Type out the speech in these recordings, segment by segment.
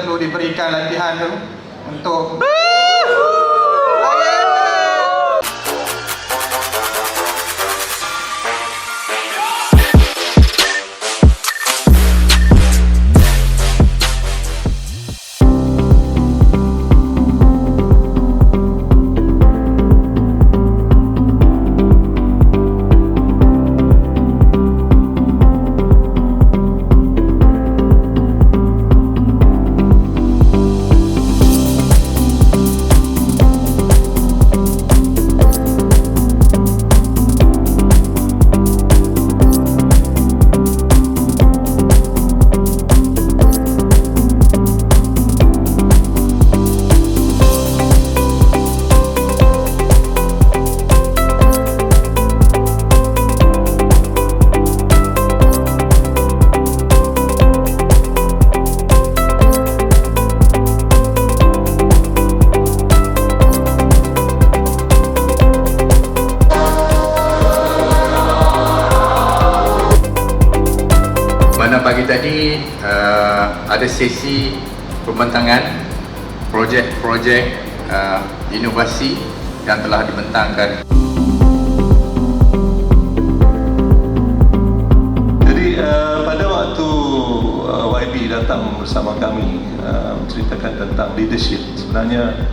perlu diberikan latihan tu untuk Pada pagi tadi uh, ada sesi pembentangan projek-projek uh, inovasi yang telah dibentangkan. Jadi uh, pada waktu uh, YB datang bersama kami uh, menceritakan tentang leadership sebenarnya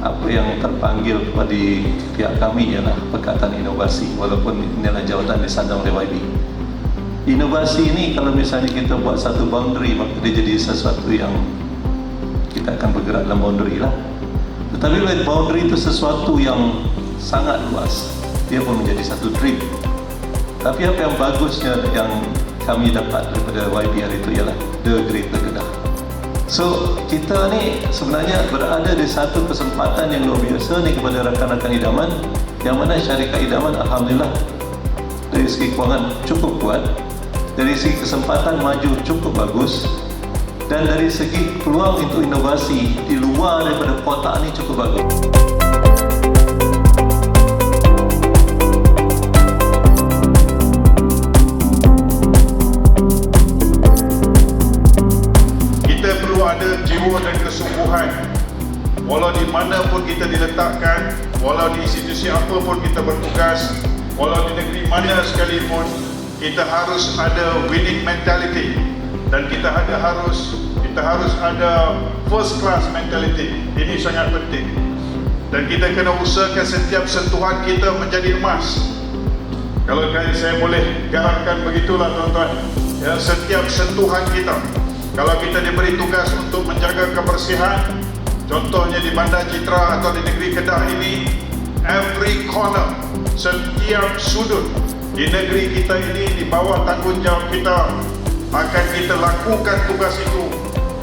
apa yang terpanggil kepada pihak kami ialah Pekatan Inovasi walaupun inilah jawatan disandang oleh YB. Inovasi ini kalau misalnya kita buat satu boundary maka dia jadi sesuatu yang kita akan bergerak dalam boundary lah. Tetapi bila boundary itu sesuatu yang sangat luas, dia pun menjadi satu dream. Tapi apa yang bagusnya yang kami dapat daripada hari itu ialah The Greater Kedah. So, kita ni sebenarnya berada di satu kesempatan yang luar biasa ni kepada rakan-rakan idaman yang mana syarikat idaman Alhamdulillah dari segi kewangan cukup kuat dari segi kesempatan maju cukup bagus dan dari segi peluang untuk inovasi di luar daripada kotak ni cukup bagus. kita perlu ada jiwa dan kesungguhan walau di mana pun kita diletakkan walau di institusi apa pun kita bertugas walau di negeri mana sekalipun kita harus ada winning mentality. Dan kita ada harus kita harus ada first class mentality. Ini sangat penting. Dan kita kena usahakan setiap sentuhan kita menjadi emas. Kalau saya boleh garamkan begitulah tuan-tuan. Ya, setiap sentuhan kita. Kalau kita diberi tugas untuk menjaga kebersihan contohnya di Bandar Citra atau di negeri Kedah ini every corner setiap sudut di negeri kita ini di bawah tanggungjawab kita akan kita lakukan tugas itu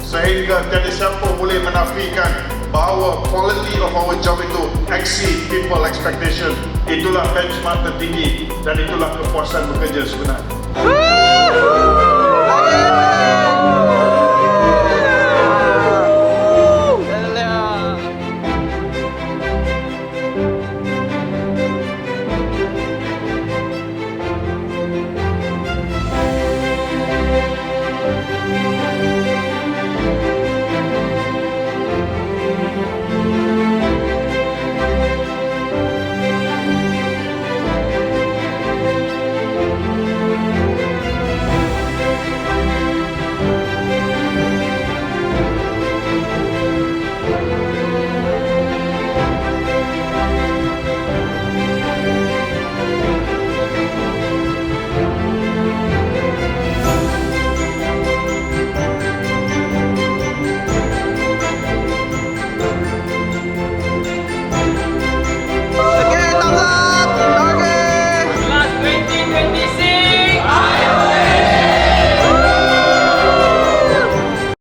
sehingga tiada siapa boleh menafikan bahawa quality of our job itu exceed people expectation. Itulah benchmark tertinggi dan itulah kepuasan bekerja sebenarnya